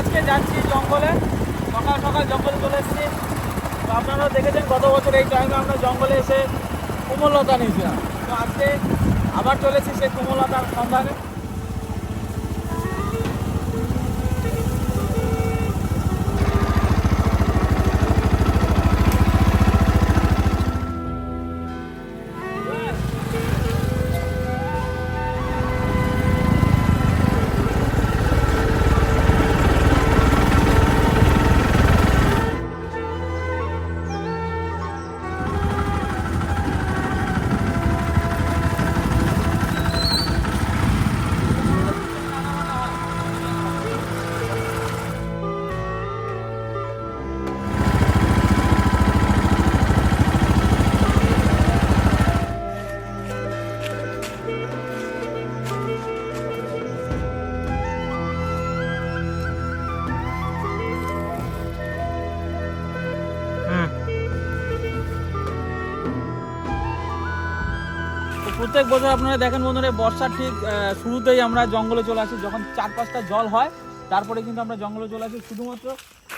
আজকে যাচ্ছি জঙ্গলে। সকাল সকাল জঙ্গলে চলে এসেছি। তো আপনারা দেখেছেন, গত বছর এই টাইমে আমরা জঙ্গলে এসে কুমলতা নিয়েছিলাম। তো আজকে আবার চলেছি সেই কুমলতার সন্ধানে। প্রত্যেক বছর আপনারা দেখেন বন্ধুরা বর্ষার ঠিক শুরুতেই আমরা জঙ্গলে চলে আসি। যখন চার পাঁচটা জল হয়, তারপরে কিন্তু আমরা জঙ্গলে চলে আসি শুধুমাত্র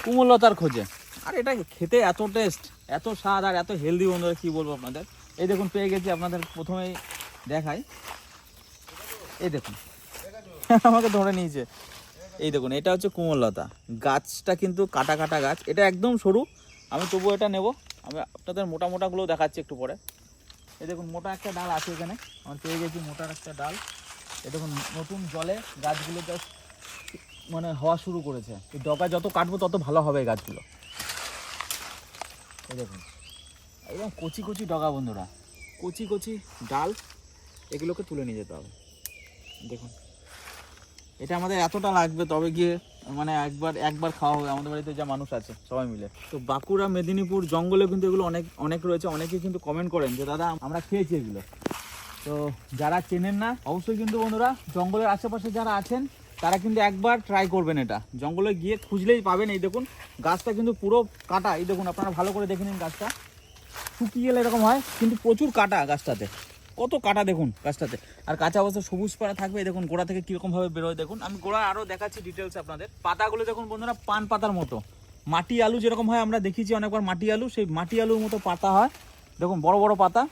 কুমলতার খোঁজে। আর এটা খেতে এত টেস্ট এত স্বাদ আর এত হেলদি বন্ধুরা, কি বলব আপনাদের? এই দেখুন, পেয়ে গেছি আপনাদের প্রথমেই দেখাই। এই দেখুন, আমাকে ধরে নিয়েছে। এই দেখুন, এটা হচ্ছে কুমললতা গাছটা কিন্তু কাটা কাটা গাছ। এটা একদম সরু, আমি তবু এটা নেব। আমি আপনাদের মোটা মোটাগুলো দেখাচ্ছি একটু পরে। এই দেখুন, মোটা একটা ডাল আছে এখানে। আমার পেয়ে গেছি মোটার একটা ডাল। এ দেখুন, নতুন জলে গাছগুলো জাস্ট মানে হওয়া শুরু করেছে। এই ডগা যত কাটবো তত ভালো হবে এই গাছগুলো। এই দেখুন, একদম কচি কচি ডগা বন্ধুরা। কচি কচি ডাল, এগুলোকে তুলে নিয়ে যেতে হবে। দেখুন, এটা আমাদের এতটা লাগবে তবে গিয়ে মানে একবার একবার খাওয়া হবে। আমাদের বাড়িতে যা মানুষ আছে, সবাই মিলে। তো বাঁকুড়া, মেদিনীপুর জঙ্গলে কিন্তু এগুলো অনেক অনেক রয়েছে। অনেকেই কিন্তু কমেন্ট করেন যে, দাদা, আমরা খেয়েছি এগুলো। তো যারা চেনেন না, অবশ্যই কিন্তু বন্ধুরা, জঙ্গলের আশেপাশে যারা আছেন, তারা কিন্তু একবার ট্রাই করবেন এটা। জঙ্গলে গিয়ে খুঁজলেই পাবেন। এই দেখুন, গাছটা কিন্তু পুরো কাটা। এই দেখুন, আপনারা ভালো করে দেখে নিন গাছটা। শুকিয়ে গেলে এরকম হয়, কিন্তু প্রচুর কাটা গাছটাতে। কত কাটা দেখুন গাছটাতে। আর কাঁচা অবস্থা সবুজ পাড়া থাকবে দেখুন গোড়া থেকে কীরকম ভাবে বেরোয় দেখুন। আমি গোড়া আরও দেখাচ্ছি ডিটেলস আপনাদের। পাতাগুলো দেখুন বন্ধুরা পান পাতার মতো। মাটি আলু যেরকম হয় আমরা দেখিয়েছি অনেকবার মাটি আলু সেই মাটি আলুর মতো পাতা হয়। দেখুন বড় বড় পাতা।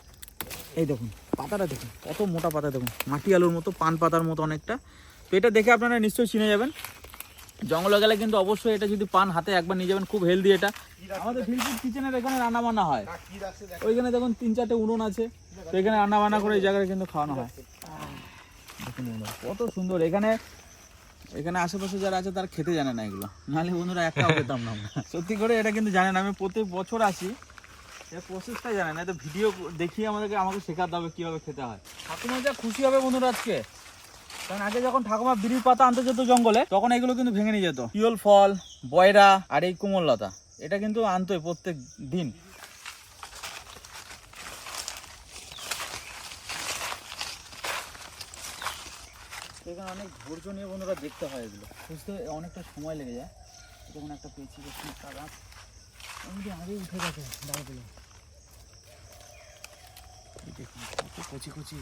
এই দেখুন পাতাটা দেখুন কত মোটা পাতা দেখুন। মাটি আলুর মতো পান পাতার মতো অনেকটা। তো এটা দেখে আপনারা নিশ্চয়ই চিনে যাবেন। জঙ্গলে গেলে কিন্তু অবশ্যই এটা যদি পান হাতে একবার নিয়ে যাবেন খুব হেলদি এটা। আমাদের ফিলফুড কিচেনের এখানে রান্না বান্না হয় ওইখানে দেখুন তিন চারটে উনুন আছে। তো এখানে রান্না বান্না করে এই জায়গায় কিন্তু খাওয়ানো হয়। কত সুন্দর। এখানে এখানে আশেপাশে যারা আছে তারা খেতে জানে না এগুলো। নাহলে বন্ধুরা না সত্যি করে এটা কিন্তু জানে না। আমি প্রত্যেক বছর আসি। এর জানে না। ভিডিও দেখিয়ে আমাদেরকে, আমাকে শেখাতে হবে কীভাবে খেতে হয়। ঠাকুমা যা খুশি হবে বন্ধুরা আজকে। কারণ আগে যখন ঠাকুমা বিড়ির পাতা আনতে যেত জঙ্গলে, তখন এগুলো কিন্তু ভেঙে নিয়ে যেত। পিওল ফল, বয়রা আর এই কুমললতা এটা কিন্তু আনতোই প্রত্যেক দিন। এখানে অনেক ধৈর্য নিয়ে বন্ধুরা দেখতে হয় এগুলো। বুঝতে অনেকটা সময় লেগে যায়। যেমন একটা পেয়েছি দেখুন গাছ আমি আগে উঠে গেছে ডালগুলো দেখুন, কত কচি কচি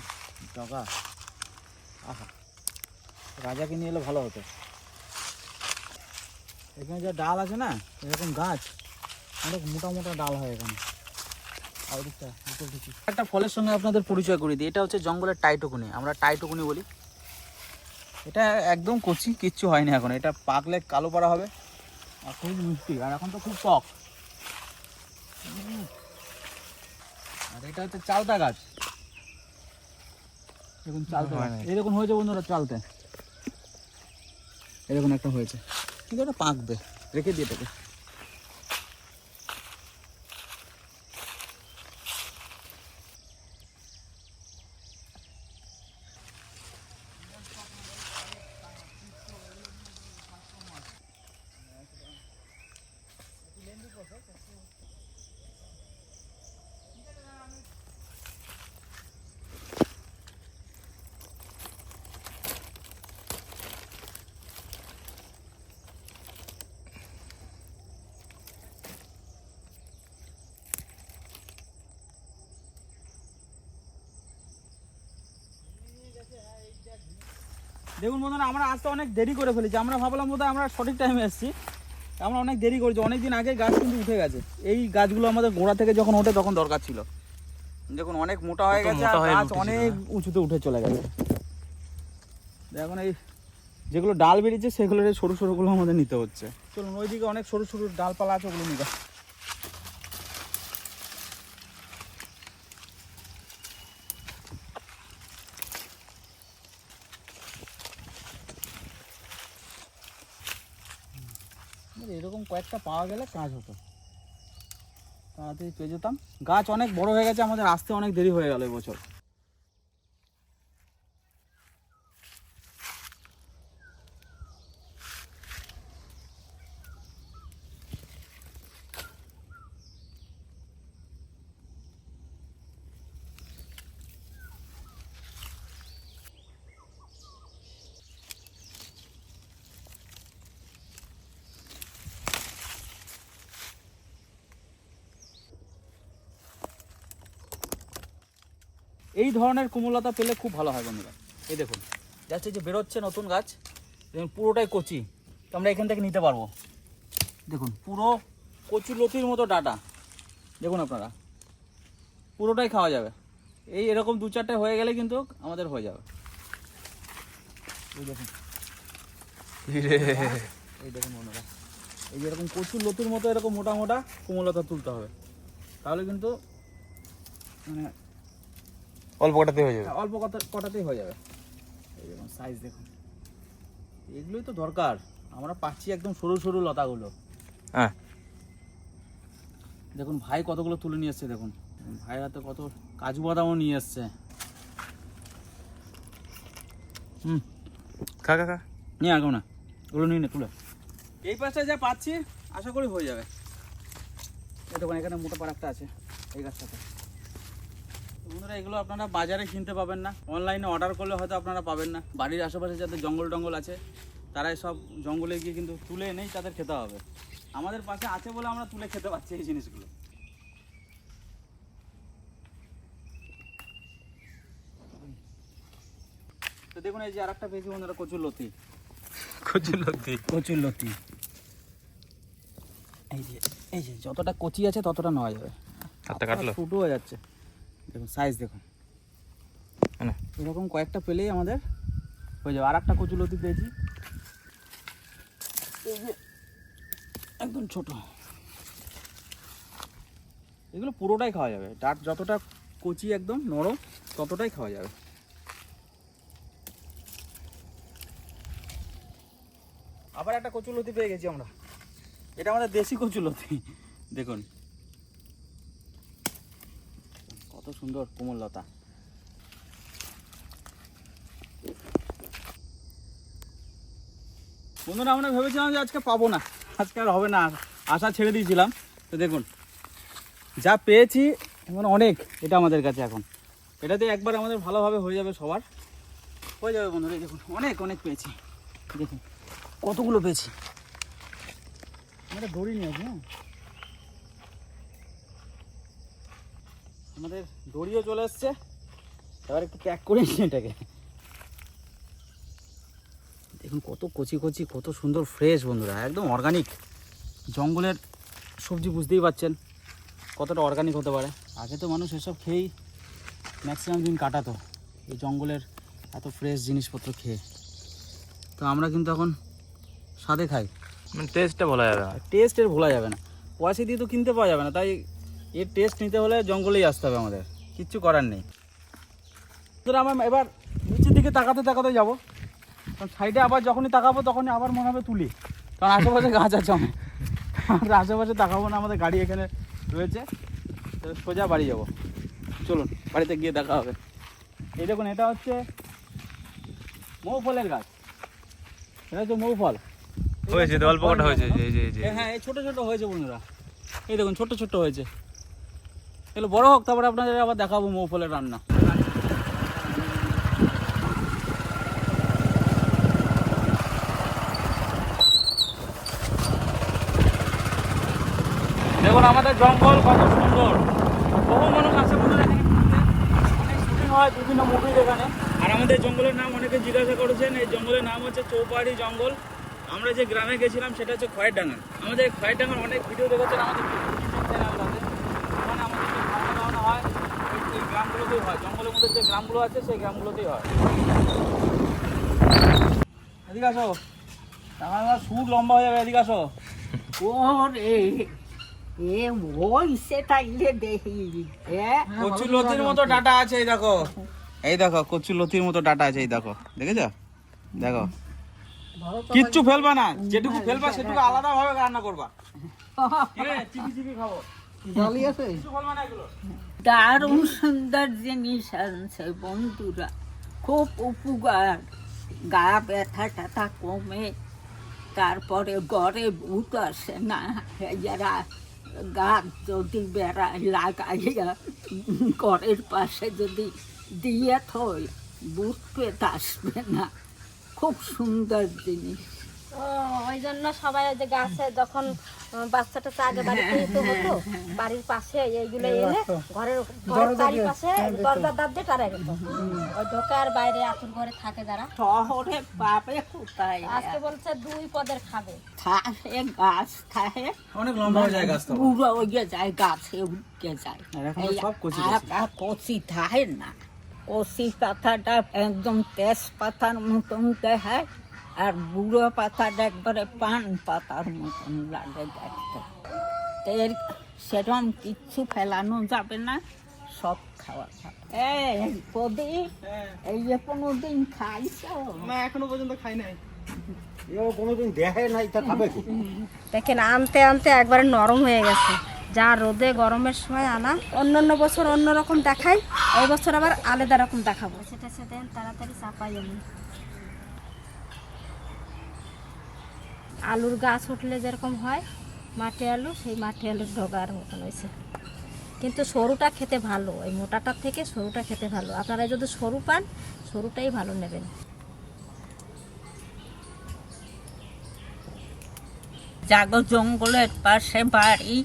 ডগা। আহা, রাজাকে নিয়ে এলে ভালো হতো। এখানে যা ডাল আছে না, এরকম গাছ, অনেক মোটা মোটা ডাল হয় এখানে। আর একটা ফলের সঙ্গে আপনাদের পরিচয় করে দিই। এটা হচ্ছে জঙ্গলের টাইটুকুনি। আমরা টাইটুকুনি বলি। এটা একদম কচি কিচ্ছু হয়নি এখন। এটা পাকলে কালো পাড়া হবে। আর খুব মিষ্টি আর এখন তো খুব টক। আর এটা হচ্ছে চালতা গাছ। এরকম চালতে এরকম হয়েছে বন্ধুরা চালতে। এরকম একটা হয়েছে। কিন্তু এটা পাকবে। রেখে দিয়ে এটাকে। দেখুন বন্ধুরা আমরা আসতে অনেক দেরি করে ফেলেছি। আমরা ভাবলাম বোধ আমরা সঠিক টাইমে এসেছি। আমরা অনেক দেরি করেছি। অনেকদিন আগে গাছ কিন্তু উঠে গেছে। এই গাছগুলো আমাদের গোড়া থেকে যখন ওঠে তখন দরকার ছিল। দেখুন অনেক মোটা হয়ে গেছে গাছ অনেক উঁচুতে উঠে চলে গেছে। দেখুন এই যেগুলো ডাল বেরিয়েছে সেগুলো সরু সরুগুলো আমাদের নিতে হচ্ছে। চলুন ওইদিকে অনেক সরু সরু ডালপালা আছে ওগুলো নিতে কয়েকটা পাওয়া গেলে কাজ হতো। তাড়াতাড়ি পেয়ে যেতাম। গাছ অনেক বড় হয়ে গেছে, আমাদের আসতে অনেক দেরি হয়ে গেল এবছর। এই ধরনের কোমলতা পেলে খুব ভালো হয় বন্ধুরা। এই দেখুন জাস্ট এই যে বেরোচ্ছে নতুন গাছ দেখুন পুরোটাই কচি তো আমরা এখান থেকে নিতে পারব। দেখুন পুরো কচু লতির মতো ডাটা। দেখুন আপনারা পুরোটাই খাওয়া যাবে। এই এরকম দু চারটে হয়ে গেলে কিন্তু আমাদের হয়ে যাবে। এই দেখুন। এই দেখুন বন্ধুরা এই যে এরকম কচুর লতির মতো এরকম মোটা মোটা কোমলতা তুলতে হবে। তাহলে কিন্তু মানে অল্প কটাতে হয়ে যাবে। হ্যাঁ, অল্প কটাতেই হয়ে যাবে। এই দেখুন সাইজ দেখুন। এগুলোই তো দরকার। আমরা পাচ্ছি একদম সরু সরু লতাগুলো। হ্যাঁ। দেখুন ভাই কতগুলো তুলে নিয়ে এসছে দেখুন। ভাইয়ের হাতে কত কাজু বাদামও নিয়ে এসছে। হুম। খা খা খা। নিয়ে আগাও না ওগুলো নিয়ে নে তুলে। এই পাশটা যা পাচ্ছি আশা করি হয়ে যাবে। দেখুন এখানে মোটা পাড়াকটা আছে এই গাছটাতে। বন্ধুরা এগুলো আপনারা বাজারে কিনতে পাবেন না। অনলাইনে অর্ডার করলে হয়তো আপনারা পাবেন না। বাড়ির আশেপাশে যাদের জঙ্গল টঙ্গল আছে তারাই সব জঙ্গলে গিয়ে কিন্তু তুলে এনেই তাদের খেতে হবে। আমাদের পাশে আছে বলে আমরা তুলে খেতে পাচ্ছি এই জিনিসগুলো। তো দেখুন এই যে আর একটা পেয়েছি বন্ধুরা কচুর লতি। কচুর লতি। কচুর লতি। এই যে এই যে যতটা কচি আছে ততটা নেওয়া যাবে। হাতটা কাটলো? ফুটো হয়ে যাচ্ছে। দেখুন সাইজ দেখুন। না এরকম কয়েকটা পেলেই আমাদের হয়ে যাবে। আর একটা কচু লতি পেয়েছি। একদম ছোট। এগুলো পুরোটাই খাওয়া যাবে। ডাট যতটা কচি একদম নরম ততটাই খাওয়া যাবে। আবার একটা কচুলতি পেয়ে গেছি আমরা। এটা আমাদের দেশি কচুলতি দেখুন কত সুন্দর কোমল লতা। বন্ধুরা, আমরা ভেবেছিলাম যে আজকে পাবো না। আজকে আর হবে না আশা ছেড়ে দিয়েছিলাম। তো দেখুন, যা পেয়েছি এখন অনেক এটা আমাদের কাছে এখন। এটাতে একবার আমাদের ভালোভাবে হয়ে যাবে সবার। হয়ে যাবে বন্ধুরা দেখুন, অনেক অনেক পেয়েছি। দেখুন, কতগুলো পেয়েছি। আমাদের দড়ি নিয়ে হ্যাঁ? আমাদের দড়িও চলে এসছে। এবার একটু প্যাক করে নিই এটাকে। দেখুন কত কচি কচি কত সুন্দর ফ্রেশ বন্ধুরা একদম অর্গানিক জঙ্গলের সবজি বুঝতেই পারছেন কতটা অর্গানিক হতে পারে। আগে তো মানুষ এসব খেয়েই ম্যাক্সিমাম দিন কাটাতো এই জঙ্গলের এত ফ্রেশ জিনিসপত্র খেয়ে। তো আমরা কিন্তু এখন স্বাদে খাই। মানে টেস্টটা বলা যাবে না। টেস্ট এর ভোলা যাবে না। পয়সা দিয়ে তো কিনতে পাওয়া যাবে না তাই এর টেস্ট নিতে হলে জঙ্গলেই আসতে হবে আমাদের। কিচ্ছু করার নেই। আমরা এবার নিচের দিকে তাকাতে তাকাতে যাব। কারণ সাইডে আবার যখনই তাকাবো তখনই আবার মনে হবে তুলি। কারণ আশেপাশে গাছ আছে আমরা আশেপাশে তাকাবো না আমাদের গাড়ি এখানে রয়েছে। তো সোজা বাড়ি যাব। চলুন বাড়িতে গিয়ে দেখা হবে। এই দেখুন এটা হচ্ছে মৌ ফলের গাছ। এটা হচ্ছে মৌ ফল হয়েছে অল্প কটা হ্যাঁ এই ছোট ছোট হয়েছে বন্ধুরা। এই দেখুন ছোট ছোট হয়েছে। এগুলো বড় হোক, তারপরে আপনাদের আবার দেখাবো মৌ ফলের রান্না। দেখুন, আমাদের জঙ্গল কত সুন্দর। বহু মানুষ আছে অনেক শুটিং হয়, বিভিন্ন মুভির এখানে আর আর আমাদের জঙ্গলের নাম অনেকে জিজ্ঞাসা করেছেন, এই জঙ্গলের নাম হচ্ছে চৌপাহাড়ি জঙ্গল। আমরা যে গ্রামে গেছিলাম, সেটা হচ্ছে খয়েরডাঙ্গা। আমাদের খয়েরডাঙ্গার অনেক ভিডিও দেখেছেন আমাদের চ্যানেলটাতে ওখানে আমাদের যে খাওয়া দাওয়া হয় ওই- এই গ্রামগুলোতেই হয়। জঙ্গলের মধ্যে যে গ্রামগুলো আছে সেই গ্রামগুলোতেই হয়। এদিকে আসো। আমার সুর লম্বা হয়ে যাবে এদিকে আসো। ওরে এ ওই সেটাইলে দেখি। হ্যাঁ কচু লতির মতো ডাটা আছে এই দেখো। এই দেখো কচু লতির মতো ডাটা আছে এই দেখো। দেখেছ? দেখো। কিচ্ছু ফেলবা না। যেটুকু ফেলবা সেটুকু আলাদা ভাবে রান্না করবা। চিপি চিপি খাব। দারুণ সুন্দর জিনিস আনছে বন্ধুরা, খুব উপকার। গা ব্যথা ট্যাথা কমে, তারপরে ঘরে ভূত আসে না, যারা গাছ যদি বেড়ায় লাগাইয়া ঘরের পাশে যদি দিয়ে থই ভূত পেট আসবে না। খুব সুন্দর জিনিস। ওই জন্য সবাই যে গাছে যখন বাচ্চাটা আগে বাড়িতে তো হতো বাড়ির পাশে এইগুলো এনে ঘরের ঘরের চারিপাশে দরজার দাঁত দিয়ে টারা গেত ওই ঢোকে বাইরে আতুর ঘরে থাকে যারা। শহরে পাবে কোথায় আজকে বলছে দুই পদের খাবে। গাছ থাকে অনেক লম্বা হয়ে যায় গাছ পুরো উঠে যায় গাছে উঠে যায়। কচি থাকে না। কচি পাতাটা একদম তেজপাতার মতন দেখায়। আর বুড়ো পাতাটা একবারে পান পাতার মতন লাগে দেখতে। এর সেরকম কিচ্ছু ফেলানো যাবে না সব খাওয়া এই কদি এই যে কোনোদিন খাইছ? না এখনও পর্যন্ত খাই নাই। দেখেন আনতে আনতে একবারে নরম হয়ে গেছে। যা রোদে গরমের সময় আনা অন্য অন্য বছর অন্য রকম দেখাই এই বছর আবার আলাদা রকম দেখাবো। সেটা সেটা তাড়াতাড়ি চাপাই আমি। আলুর গাছ উঠলে যেরকম হয় মাটি আলু, সেই মাটি আলুর ডগার মতন হয়েছে। কিন্তু সরুটা খেতে ভালো, এই মোটাটার থেকে সরুটা খেতে ভালো। আপনারা যদি সরু পান, সরুটাই ভালো নেবেন। জাগো জঙ্গলের পাশে বাড়ি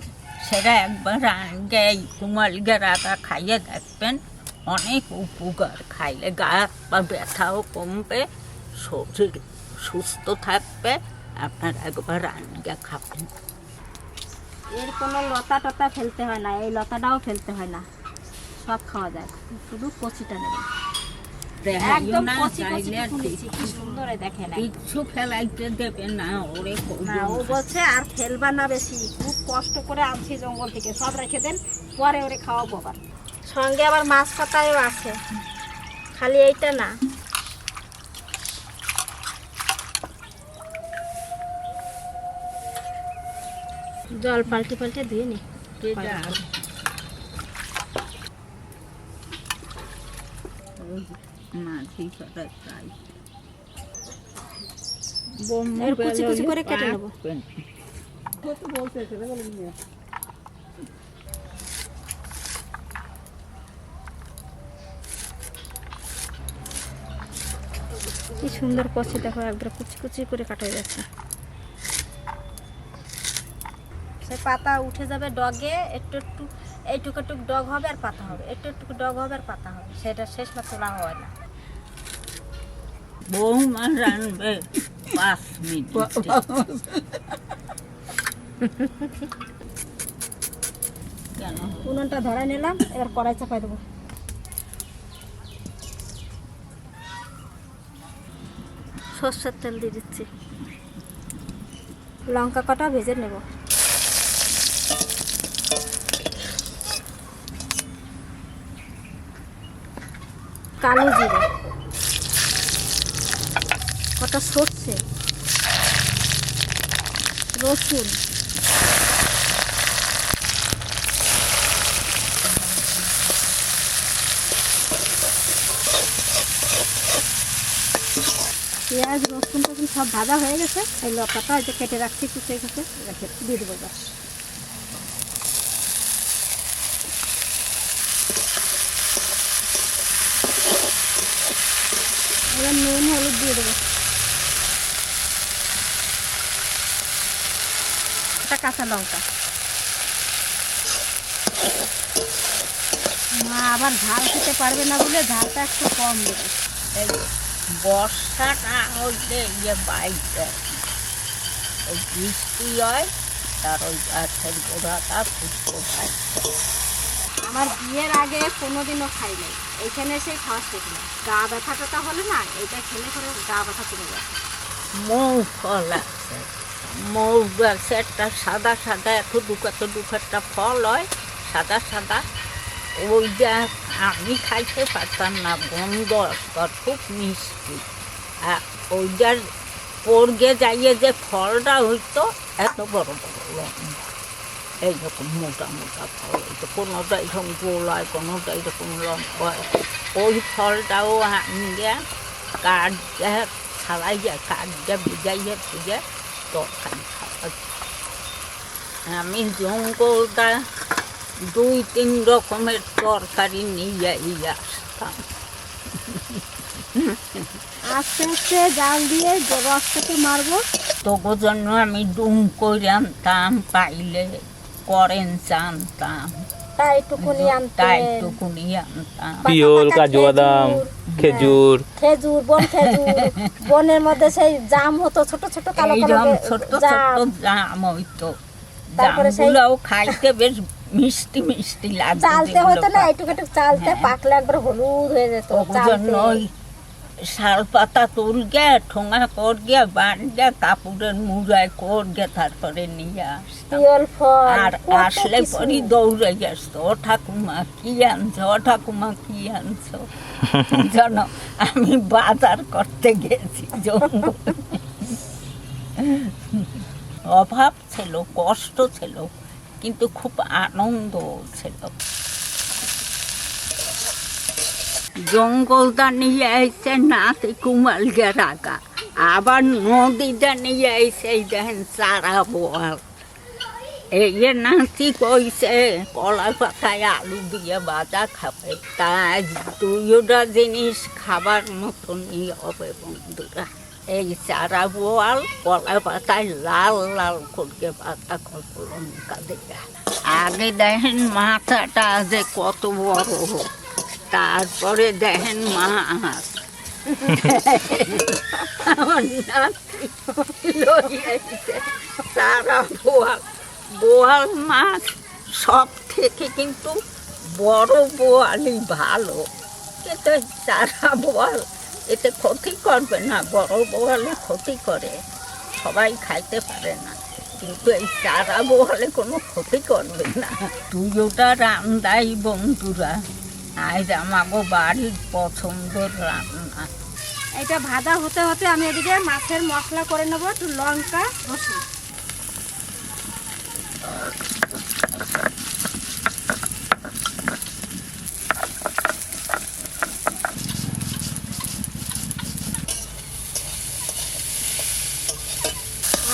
সেটা একবার আগে এই কুমালিগা রাগা খাইয়ে দেখবেন। অনেক উপকার খাইলে গা বা ব্যথাও কমবে, শরীর সুস্থ থাকবে। আপনার একবার আনগা খাবেন এর কোনো লতা টতা ফেলতে হয় না এই লতাটাও ফেলতে হয় না। সব খাওয়া যায় শুধু কচিটা একদম না, কচি কচি চাইলে কি সুন্দর দেখেন কিচ্ছু ফেলাইতে দেবে না ওরে না ও বলছে আর ফেলবা না বেশি খুব কষ্ট করে আনছি জঙ্গল থেকে সব রেখে দেন পরে ওরে খাওয়াবো আবার। সঙ্গে আবার মাছ পাতায়ও আছে। খালি এইটা না। জল পাল্টে পাল্টে দিয়ে নি। কুচি কুচি করে কেটে নেব। কি সুন্দর কচি দেখো একবার কুচি কুচি করে কাটা যাচ্ছে সে পাতা উঠে যাবে ডগে একটু একটু এইটুকু একটু ডগ হবে আর পাতা হবে। একটু একটু ডগ হবে আর পাতা হবে। সেটা শেষ না তোলা হয় না। বৌমা রানবে পাঁচ মিনিট। উনুনটা ধরাই নিলাম এবার কড়াই চাপাই দেবো। সর্ষের তেল দিয়ে দিচ্ছি। লঙ্কা কটা ভেজে নেব। কালো জিরে। কটা সর্ষে। রসুন। পেঁয়াজ, রসুন টসুন সব ভাজা হয়ে গেছে। এই লতাটা যে কেটে রাখছি কুচে কুচে রেখে দিয়ে দেবো এবার নুন হলুদ দিয়ে দেবো একটা কাঁচা লঙ্কা। মা আবার ঝাল খেতে পারবে না বলে ঝালটা একটু কম দেবে। বর্ষাটা হচ্ছে ইয়ে বাইরে। ওই বৃষ্টি হয়, তার ওই গাছের গোড়াটা ফুটো থাকছে আমার বিয়ের আগে কোনোদিনও খাই নাই। এইখানে এসে খাওয়া শিখলাম গা ব্যথাটা টাথা হলে না, এটা খেলে করে গা ব্যথা কমে যায় মৌ ফল আছে মৌ গাছে একটা সাদা সাদা এত এত দুঃখ একটা ফল হয়, সাদা সাদা। ওইটা আমি খাইতে পারতাম না, গন্ধ খুব মিষ্টি। আর ওইটার পড়গে যাইয়ে যে ফলটা হইতো, এত বড় বড় লম্বা এইরকম মোটা মোটা ফল হইতো কোনোটা এরকম গোল হয় কোনোটা এরকম লম্বা হয়। ওই ফলটাও আনিয়ে কাঠ ছাড়াইয়া কাঠটা ভিজাইয়া ভিজে তরকারি আমি জঙ্গলটা দুই তিন রকমের তরকারি নিয়ে আসতাম। আস্তে আস্তে জাল দিয়ে রসটাকে মারবো। তবু জন্য আমি ডুম করে আনতাম পাইলে করেন জানতাম আনতে পিওল কাজু বাদাম খেজুর। খেজুর বন খেজুর। বনের মধ্যে সেই জাম হতো ছোট ছোট কালো কালো ছোট জাম ছোট জাম। হইতো। তারপরে সেই- খাইতে বেশ মিষ্টি মিষ্টি লাগতো চালতে হতো না। একটু একটু চালতে হ্যাঁ। পাকলে একবার হলুদ হয়ে যেত চালতে। শাল পাতা তুলগে ঠোঙা করগে বানগে কাপড়ের মুড়ায় করগে তারপরে নিয়ে আসতাম। আর আসলে। পরই দৌড়ে আসতো ও ঠাকুমা কি আনছ ও ঠাকুমা কি আনছো? যেন আমি বাজার করতে গেছি জঙ্গলে। অভাব ছিল কষ্ট ছিল কিন্তু খুব আনন্দ ছিল। জঙ্গলটা নিয়ে এসে নাতি কুমালকে রাখা আবার নদীটা নিয়ে এসে দেখেন চারা বোয়াল এই যে নাতি কইছে কলা পাতায় আলু দিয়ে বাজা খাবে। তাই দুইটা জিনিস খাবার মতনই হবে, বন্ধুরা। এই চারা বোয়াল কলা পাতায় লাল লাল করে বাজা করব লঙ্কা আগে দেখেন মাথাটা যে কত বড়। তারপরে দেখেন মাছ সারা বোয়াল। বোয়াল মাছ সব থেকে কিন্তু বড় বোয়ালই ভালো। কিন্তু সারা বোয়াল, এতে ক্ষতি করবে না। বড় বোয়ালে ক্ষতি করে। সবাই খাইতে পারে না। কিন্তু এই চারা বোয়ালে কোনো ক্ষতি করবে না। তুইওটা রান্দাই বন্ধুরা। বাড়ির পছন্দের রান্না। এটা ভাজা হতে হতে আমি এদিকে মাছের মশলা করে নেব, একটু লঙ্কা, রসুন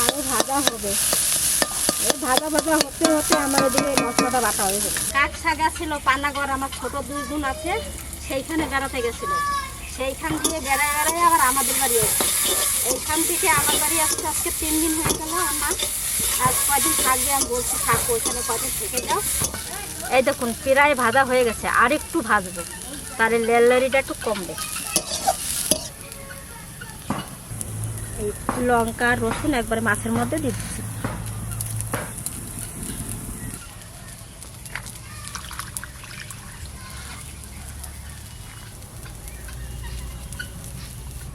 আরও ভাজা হবে এই ভাজা ভাজা হতে হতে আমার এদিকে মশলাটা বাটা হয়ে গেছে কাক সাগা ছিল পানাগড় আমার ছোট দুই বোন আছে, সেইখানে বেড়াতে গেছিল। সেইখান থেকে বেড়ায় বেড়ায় আবার আমাদের বাড়ি এসেছে এইখান থেকে আমার বাড়ি আসতে আজকে তিন দিন হয়ে গেল আমার। আর কদিন থাকবে আমি বলছি থাকব ওইখানে কদিন থেকে যাও। এই দেখুন, প্রায় ভাজা হয়ে গেছে আর একটু ভাজবে। তাহলে লেলারিটা একটু কমবে। এই লঙ্কা, রসুন একবারে মাছের মধ্যে দিচ্ছি।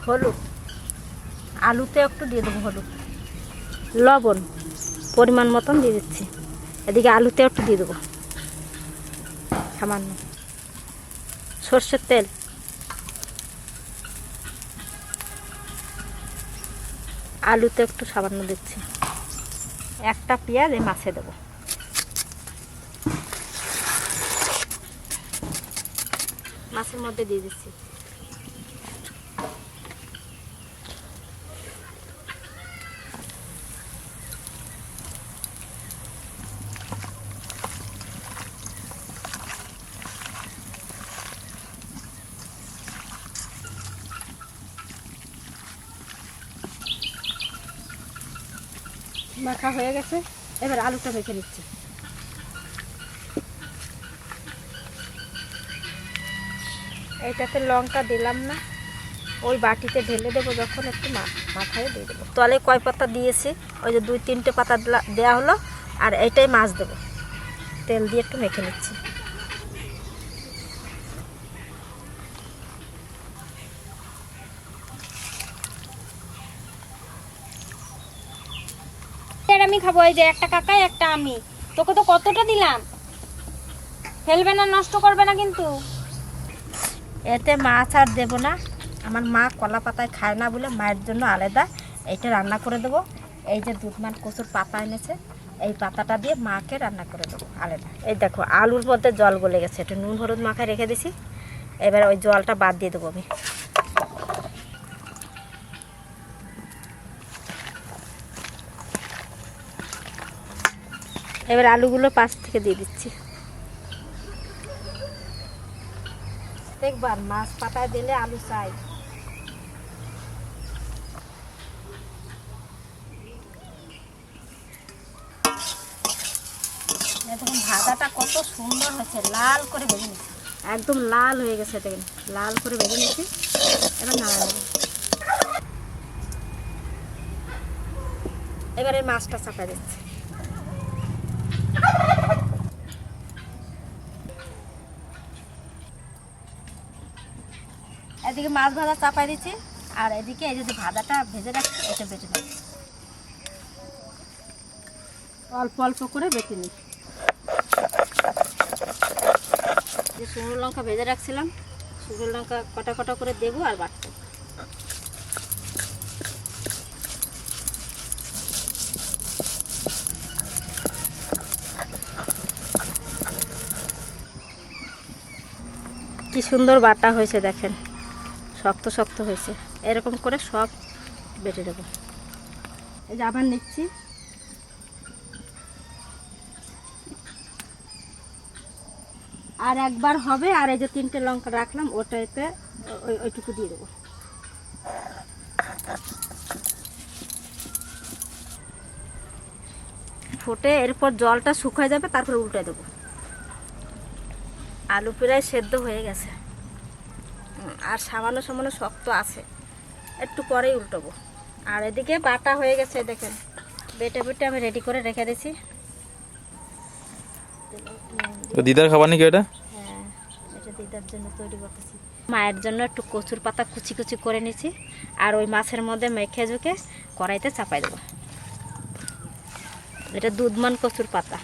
হলুদ। আলুতে একটু দিয়ে দেবো হলুদ। লবণ পরিমাণ মতন দিয়ে দিচ্ছি। এদিকে আলুতে একটু দিয়ে দেবো। সামান্য। সর্ষের তেল। আলুতে একটু সামান্য দিচ্ছি। একটা পেঁয়াজ এই মাছে দেবো। মাছের মধ্যে দিয়ে দিচ্ছি। মাখা হয়ে গেছে। এবার আলুটা মেখে নিচ্ছি। এটাতে লঙ্কা দিলাম না। ওই বাটিতে ঢেলে দেবো যখন একটু মাথায় দিয়ে দেবো। তলে কয় পাতা দিয়েছি, ওই যে দুই তিনটে পাতা দেওয়া হলো, আর এটাই মাছ দেবো। তেল দিয়ে একটু মেখে নিচ্ছি। আর আমি খাব এই যে একটা কাকাই, একটা আমি। তোকে তো কতটা দিলাম? ফেলবে না, নষ্ট করবে না কিন্তু। এতে মাছ আর দেবো না। আমার মা কলা পাতায় খায় না বলে মায়ের জন্য আলাদা। এইটা রান্না করে দেবো। এই যে দুধমান কচুর পাতা এনেছে, এই পাতাটা দিয়ে মাকে রান্না করে দেবো, আলাদা। এই দেখো, আলুর মধ্যে জল গলে গেছে। একটু নুন হলুদ মাখায় রেখে দিছি। এবার ওই জলটা বাদ দিয়ে দেবো আমি। এবার আলুগুলো পাশ থেকে দিয়ে দিচ্ছি। দেখবার, মাছ পাতায় দিলে আলু চাই। দেখুন, ভাজাটা কত সুন্দর হয়েছে, লাল করে নিচ্ছি। একদম লাল হয়ে গেছে, দেখুন, লাল করে নিচ্ছি। এবার নাড়া এবারে মাছটা চাপা দিচ্ছি। এদিকে মাছ ভাজা চাপাই দিচ্ছি। আর এদিকে এই যদি ভাজাটা ভেজে রাখছি, এটা বেটে নেব। অল্প অল্প করে বেটে নিই। যে শুকনো লঙ্কা ভেজে রাখছিলাম, শুকনো লঙ্কা কটা কটা করে দেবো আর বাটবো কি সুন্দর বাটা হয়েছে দেখেন। শক্ত শক্ত হয়েছে। এরকম করে সব বেটে দেবো এই যে আবার নিচ্ছি। আর একবার হবে, আর এই যে তিনটে লঙ্কা রাখলাম, ওটাতে ওই ওইটুকু দিয়ে দেবো। ফুটে এরপর জলটা শুকায় যাবে, তারপরে উল্টে দেবো। আলু প্রায় সেদ্ধ হয়ে গেছে। আর সামান্য সামান্য শক্ত আছে। একটু পরেই উল্টোবো। আর এদিকে বাটা হয়ে গেছে দেখেন। বেটে বেটে আমি রেডি করে রেখে দিয়েছি তো দিদার খাবার নাকি এটা হ্যাঁ এটা দিদার জন্য তৈরি করতেছি। মায়ের জন্য একটু কচুর পাতা কুচি কুচি করে নিছি। আর ওই মাছের মধ্যে মেখে ঝুঁকে কড়াইতে চাপাই দেবো। এটা দুধমান কচুর পাতা।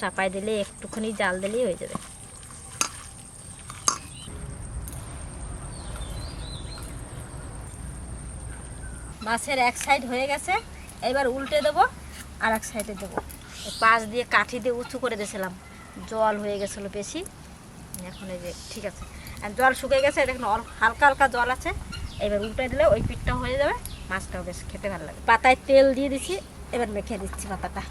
চাপাই দিলে একটুখানি জাল দিলেই হয়ে যাবে। মাছের এক সাইড হয়ে গেছে, এবার উল্টে দেবো আর এক সাইডে দেবো। পাশ দিয়ে কাঠি দিয়ে উঁচু করে দিয়েছিলাম, জল হয়ে গেছিল বেশি। এখন এই যে, ঠিক আছে। আর জল শুকিয়ে গেছে, দেখুন হালকা হালকা জল আছে। এবার উল্টে দিলে ওই পিঠটা হয়ে যাবে, মাছটাও বেশ খেতে ভালো লাগে। পাতায় তেল দিয়ে দিছি, এবার মেখে দিচ্ছি পাতাটা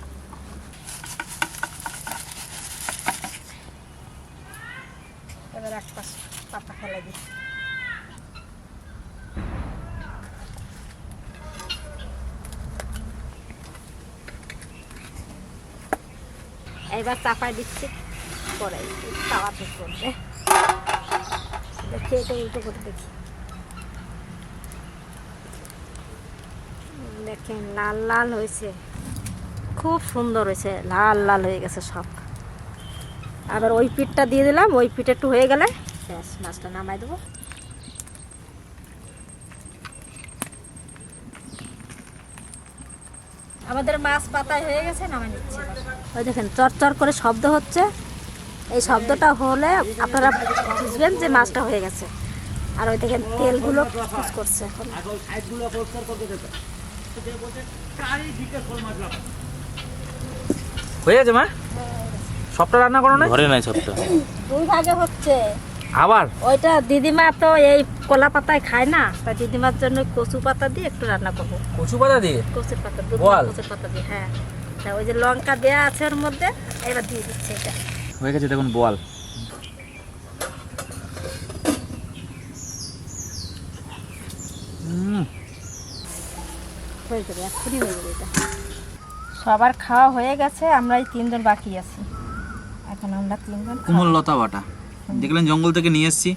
এবার এক পাশ পাতা ফেলে দিচ্ছি এবার চাপাই দিচ্ছি। তাওয়া ঠিক করবে দেখি, এটা উল্টো করে দেখি। দেখেন, লাল লাল হয়েছে। খুব সুন্দর হয়েছে। লাল লাল হয়ে গেছে সব। আবার ওই পিঠটা দিয়ে দিলাম। ওই পিঠ একটু হয়ে গেলে ব্যাস মাছটা নামাই দেবো। আমাদের মাছ পাতায় হয়ে গেছে নামাই নিচ্ছি। ওই দেখেন চরচর করে শব্দ হচ্ছে। এই শব্দটা হলে আপনারা বুঝবেন যে মাছটা হয়ে গেছে। আর ওই দেখেন তেলগুলো কুচ করছে এখন। হয়ে গেছে মা? সবটা রান্না করো না ঘরে নাই সবটা। দুই ভাগে হচ্ছে। আবার? ওইটা দিদিমা তো এই কলা পাতায় খায় না তা দিদিমার জন্য কচু পাতা দিয়ে একটু রান্না করব। কচু পাতা দিয়ে? কচুর পাতা বল। কচুর পাতা দিয়ে হ্যাঁ। তা ওই যে লঙ্কা দেওয়া আছে ওর মধ্যে এবার দিয়ে দিচ্ছে এটা। হয়ে গেছে দেখুন বল হয়ে যাবে এক্ষুনি হয়ে যাবে এটা। সবার খাওয়া হয়ে গেছে আমরা এই তিনজন বাকি আছি। এখন আমরা তিনজন। কুমল লতা বাটা। দেখলেন জঙ্গল থেকে নিয়ে এসেছি।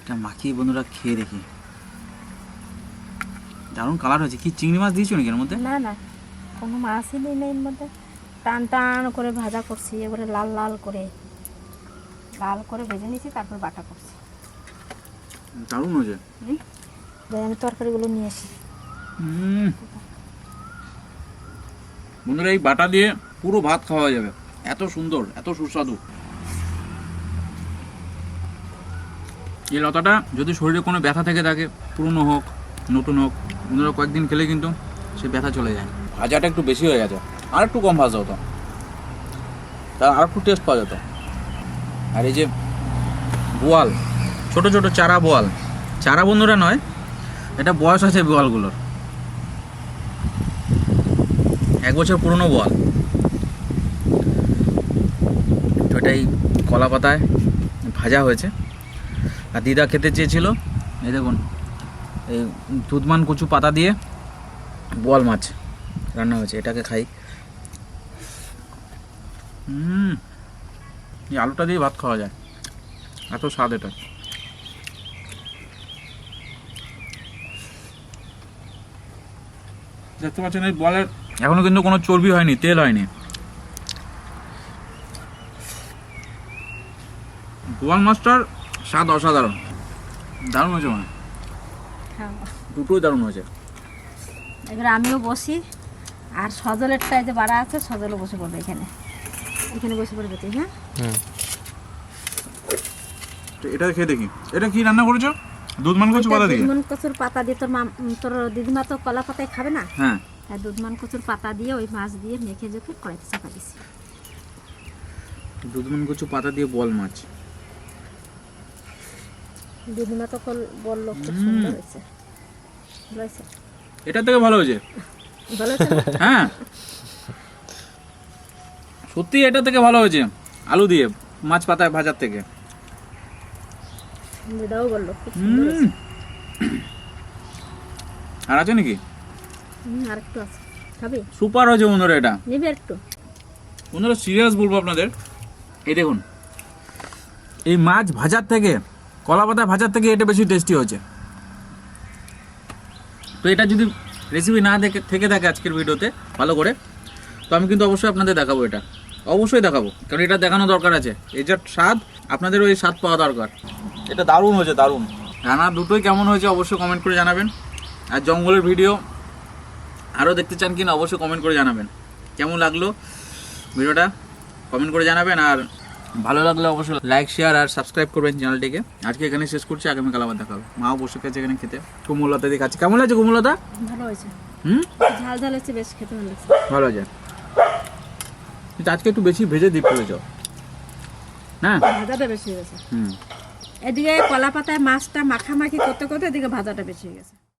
এটা মাখিয়ে বন্ধুরা খেয়ে দেখি। দারুণ কালার হয়েছে। কি চিংড়ি মাছ দিয়েছ নাকি এর মধ্যে? না না কোনো মাছই নেই না এর মধ্যে। টান টান করে ভাজা করছি এবারে লাল লাল করে। লাল করে ভেজে নিয়েছি তারপর বাটা করছি। দারুণ হয়েছে। আমি তরকারিগুলো নিয়ে আসি। বন্ধুরা এই বাটা দিয়ে পুরো ভাত খাওয়া যাবে। এত সুন্দর এত সুস্বাদু। এই লতাটা যদি শরীরে কোনো ব্যথা থেকে থাকে, পুরনো হোক, নতুন হোক বন্ধুরা কয়েকদিন খেলে কিন্তু সে ব্যথা চলে যায়। ভাজাটা একটু বেশি হয়ে গেছে, আর একটু কম ভাজা হতো। তা আর একটু টেস্ট পাওয়া যেত। আর এই যে বোয়াল, ছোট ছোট চারা বোয়াল। চারা বন্ধুরা নয়, এটা বয়স আছে বোয়ালগুলোর। এক বছর পুরনো বোয়াল। তো এটাই কলা পাতায় ভাজা হয়েছে। আর দিদা খেতে চেয়েছিল। এই দেখুন, এই দুধমান কচু পাতা দিয়ে বোয়াল মাছ রান্না হয়েছে, এটাকে খাই। হুম, এই আলুটা দিয়ে ভাত খাওয়া যায়। এত স্বাদ এটা। দেখতে পাচ্ছেন, এই বলের এখনও কিন্তু কোনো চর্বি হয়নি, তেল হয়নি। বোয়াল মাছটার স্বাদ অসাধারণ। দারুণ হয়েছে মানে হ্যাঁ। দুটোই দারুণ হয়েছে। এবার আমিও বসি। আর সজলেরটা যে বাড়া আছে সজলও বসে পড়বে এখানে। এখানে বসে পড়বে তুই হ্যাঁ? এটা খেয়ে দেখি। এটা কি রান্না করেছ? দুধমান কচু পাতা দিয়ে? দুধমান কচুর পাতা দিয়ে তোর মা তোর দিদিমা তো কলা পাতায় খাবে না? হ্যাঁ। দুধমান কচুর পাতা দিয়ে ওই মাছ দিয়ে মেখে জেখে কড়াইতে চাপা দিছি। দুধমান কচু পাতা দিয়ে বল মাছ। দিদিমা তো কল- বলল খুব সুন্দর হয়েছে। এটা থেকে ভালো হয়েছে? হ্যাঁ। সত্যি এটা থেকে ভালো হয়েছে আলু দিয়ে মাছ পাতায় ভাজার থেকে। দিদাও বলল আর আছে নাকি? আর একটু আছে। খাবি? সুপার হয়েছে বন্ধুরা এটা। নিবি একটু? বন্ধুরা সিরিয়াস বলব আপনাদের। এই দেখুন এই মাছ ভাজার থেকে কলা পাতা ভাজার থেকে এটা বেশি টেস্টি হয়েছে। তো এটা যদি রেসিপি না দেখে থেকে থাকে আজকের ভিডিওতে ভালো করে তো আমি কিন্তু অবশ্যই আপনাদের দেখাবো এটা। অবশ্যই দেখাবো কারণ এটা দেখানো দরকার আছে। এই যে স্বাদ আপনাদের ওই স্বাদ পাওয়া দরকার। এটা দারুণ হয়েছে দারুণ। রান্না দুটোই কেমন হয়েছে অবশ্যই কমেন্ট করে জানাবেন। আর জঙ্গলের ভিডিও আরও দেখতে চান কিনা অবশ্যই কমেন্ট করে জানাবেন। কেমন লাগল ভিডিওটা কমেন্ট করে জানাবেন। আর ভালো লাগলে অবশ্যই লাইক শেয়ার আর সাবস্ক্রাইব করবেন চ্যানেলটিকে আজকে এখানে শেষ করছি আগামীকাল আবার দেখা হবে। মাও বসে গেছে এখানে খেতে। কুমলতা দিয়ে খাচ্ছে। কেমন লাগছে কুমলতা? ভালো হয়েছে। হুম? ঝাল ঝাল হচ্ছে বেশ খেতে ভালো লাগছে। ভালো আছে। কিন্তু আজকে একটু বেশি ভেজে দিয়ে ফেলেছ হ্যাঁ ভাজাটা বেশি হয়ে গেছে। হুম। এদিকে কলা পাতায় মাছটা মাখামাখি করতে করতে এদিকে ভাজাটা বেশি হয়ে গেছে।